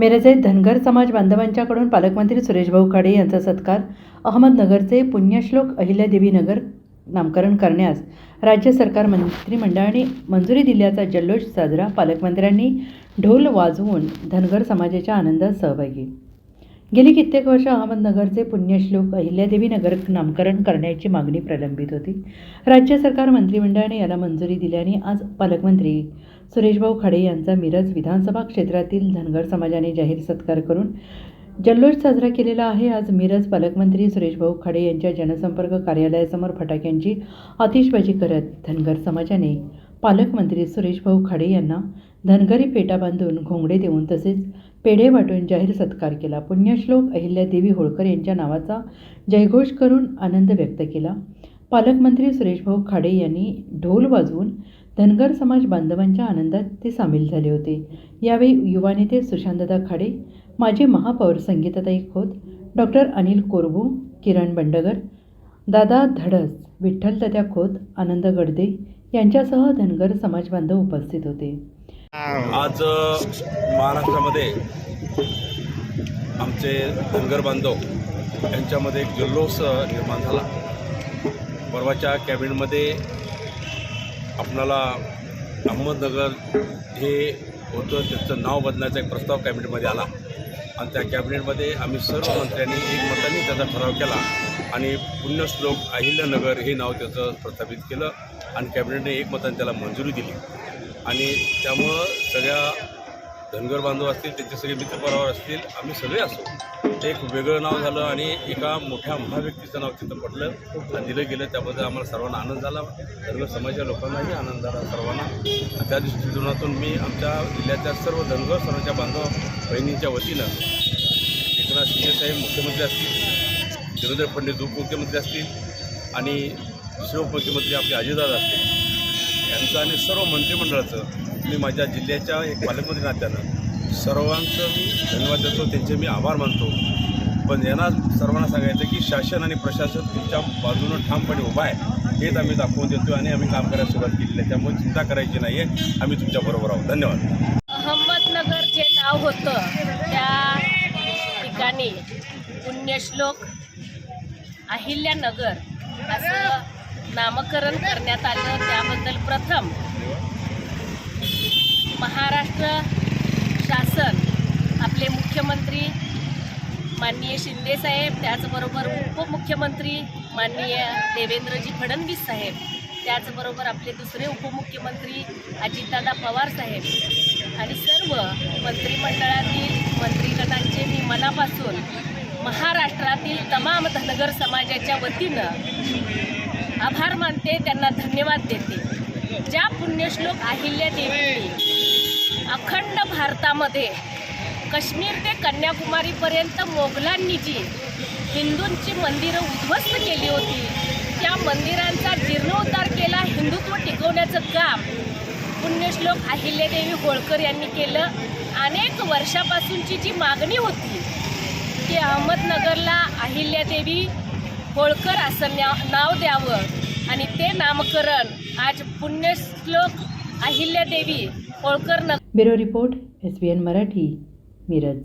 मिरजेत धनगर समाज बांधवांच्याकडून पालकमंत्री सुरेशभाऊ खाडे यांचा सत्कार अहमदनगरचे पुण्यश्लोक अहिल्यादेवी नगर नामकरण करण्यास राज्य सरकार मंत्रिमंडळाने मंजुरी दिल्याचा जल्लोष साजरा पालकमंत्र्यांनी ढोल वाजवून धनगर समाजाच्या आनंदात सहभागी. गेली कित्येक वर्ष अहमदनगरचे पुण्यश्लोक अहिल्यादेवी नगर नामकरण करण्याची मागणी प्रलंबित होती. राज्य सरकार मंत्रिमंडळाने याला मंजुरी दिल्याने आज पालकमंत्री सुरेशभाऊ खाडे यांचा मिरज विधानसभा क्षेत्रातील धनगर समाजाने जाहीर सत्कार करून जल्लोष साजरा केलेला आहे. आज मिरज पालकमंत्री सुरेशभाऊ खाडे यांच्या जनसंपर्क कार्यालयासमोर फटाक्यांची आतिषबाजी करत धनगर समाजाने पालकमंत्री सुरेशभाऊ खाडे यांना धनगरी पेटा बांधून घोंगडे देऊन तसेच पेढे वाटून जाहीर सत्कार केला. पुण्यश्लोक अहिल्यादेवी होळकर यांच्या नावाचा जयघोष करून आनंद व्यक्त केला. पालकमंत्री सुरेशभाऊ खाडे यांनी ढोल वाजवून धनगर समाज बांधवांच्या आनंदात ते सामील झाले होते. यावेळी युवा नेते सुशांतदा खाडे माजी महापौर संगीताताई खोत डॉक्टर अनिल कोरबू किरण बंडगर दादा धडस विठ्ठल तत्या खोत आनंद गडदे यांच्यासह धनगर समाज बांधव उपस्थित होते. आज महाराष्ट्रामध्ये आमचे धनगर बांधव यांच्यामध्ये एक जल्लोष निर्माण झाला. परवाच्या कॅबिनेटमध्ये आपणाला अहमदनगर हे होतं त्याचं नाव बदलण्याचा एक प्रस्ताव कॅबिनेटमध्ये आला. आणि त्या कॅबिनेटमध्ये आम्ही सर्व मंत्र्यांनी एकमताने त्याचा ठराव केला आणि पुण्यश्लोक अहिल्यानगर हे नाव त्याचं प्रस्थापित केलं आणि कॅबिनेटने एकमताने त्याला मंजुरी दिली. आणि त्यामुळं सगळ्या धनगर बांधव असतील त्यांचे सगळे मित्रपरावर असतील आम्ही सगळे असो. ते एक वेगळं नाव झालं आणि एका मोठ्या महाव्यक्तीचं नाव तिथं पटलं आणि दिलं गेलं. त्याबद्दल आम्हाला सर्वांना आनंद झाला. धनगर समाजाच्या लोकांनाही आनंद झाला सर्वांना. त्या दृष्टिकोनातून मी आमच्या जिल्ह्याच्या सर्व धनगर समाजाच्या बांधव बहिणींच्या वतीनं एकनाथ शिंदेसाहेब मुख्यमंत्री असतील देवेंद्र फडणवीस उपमुख्यमंत्री असतील आणि दुसरे उपमुख्यमंत्री आपले अजितदादा असतील. यांचं आणि सर्व मंत्रिमंडळाचं मी माझ्या जिल्ह्याच्या एक पालकमंत्री नात्यानं सर्वांचं मी धन्यवाद देतो त्यांचे मी आभार मानतो. पण यांना सर्वांना सांगायचं की शासन आणि प्रशासन तुमच्या बाजूनं ठामपणे उभा आहे हेच आम्ही दाखवून देतो आणि आम्ही काम करायला सुरुवात केलेली आहे. त्यामुळे चिंता करायची नाही आहे आम्ही तुमच्याबरोबर आहोत. धन्यवाद. अहमदनगर जे नाव होतं त्या ठिकाणी पुण्यश्लोक अहिल्यानगर असं नामकरण करण्यात आलं. त्याबद्दल प्रथम महाराष्ट्र शासन आपले मुख्यमंत्री माननीय शिंदेसाहेब त्याचबरोबर उपमुख्यमंत्री माननीय देवेंद्रजी फडणवीस साहेब त्याचबरोबर आपले दुसरे उपमुख्यमंत्री अजितदादा पवार साहेब आणि सर्व मंत्रिमंडळातील मंत्रीगणांचे मी मनापासून महाराष्ट्रातील तमाम धनगर समाजाच्या वतीनं आभार मानते त्यांना धन्यवाद देते. ज्या पुण्यश्लोक अहिल्या अखंड भारतामध्ये काश्मीर ते कन्याकुमारीपर्यंत मोगलांनी जी हिंदूंची मंदिरं उद्ध्वस्त केली होती. त्या मंदिरांचा जीर्णोद्धार केला हिंदुत्व टिकवण्याचं काम पुण्यश्लोक अहिल्यादेवी होळकर यांनी केलं. अनेक वर्षापासूनची जी मागणी होती ती अहमदनगरला अहिल्यादेवी होळकर असं न्या नाव द्यावं. आणि ते नामकरण आज पुण्यश्लोक Ahilyadevi Holkar Nagar bureau report S B N Marathi Miraj.